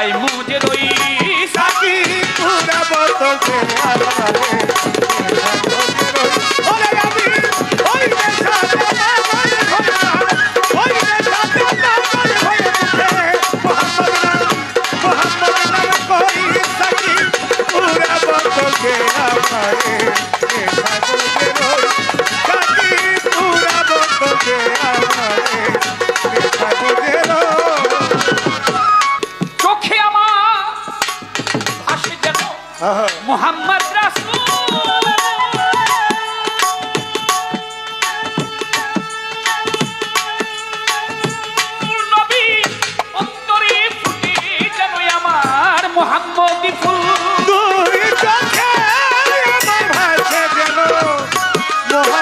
কোথায় মুজে রই সাকি। পুরা বদল রে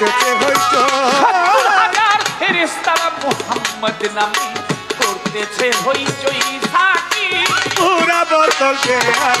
বুকেতে হইত। ফেরেস্তারা মোহাম্মদ নামে করতেছে হইচই থাকি পুরা বদল কে আর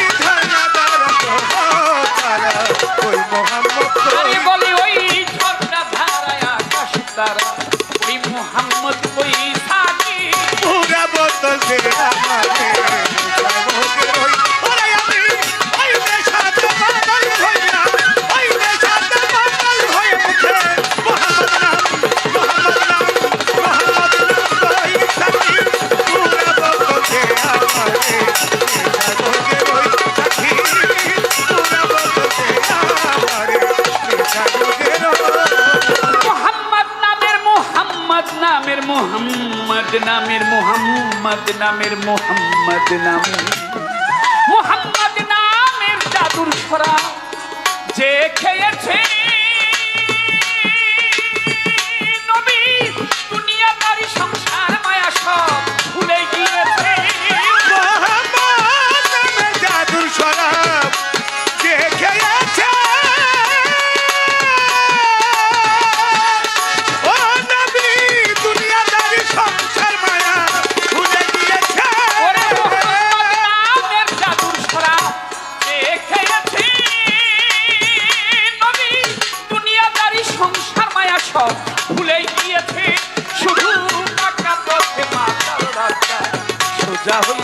मेर मोहम्मद ना मेर मोहम्मद ना मेर मोहम्मद ना मोहम्मद না মের फरा। ছড়া যে छे Jahil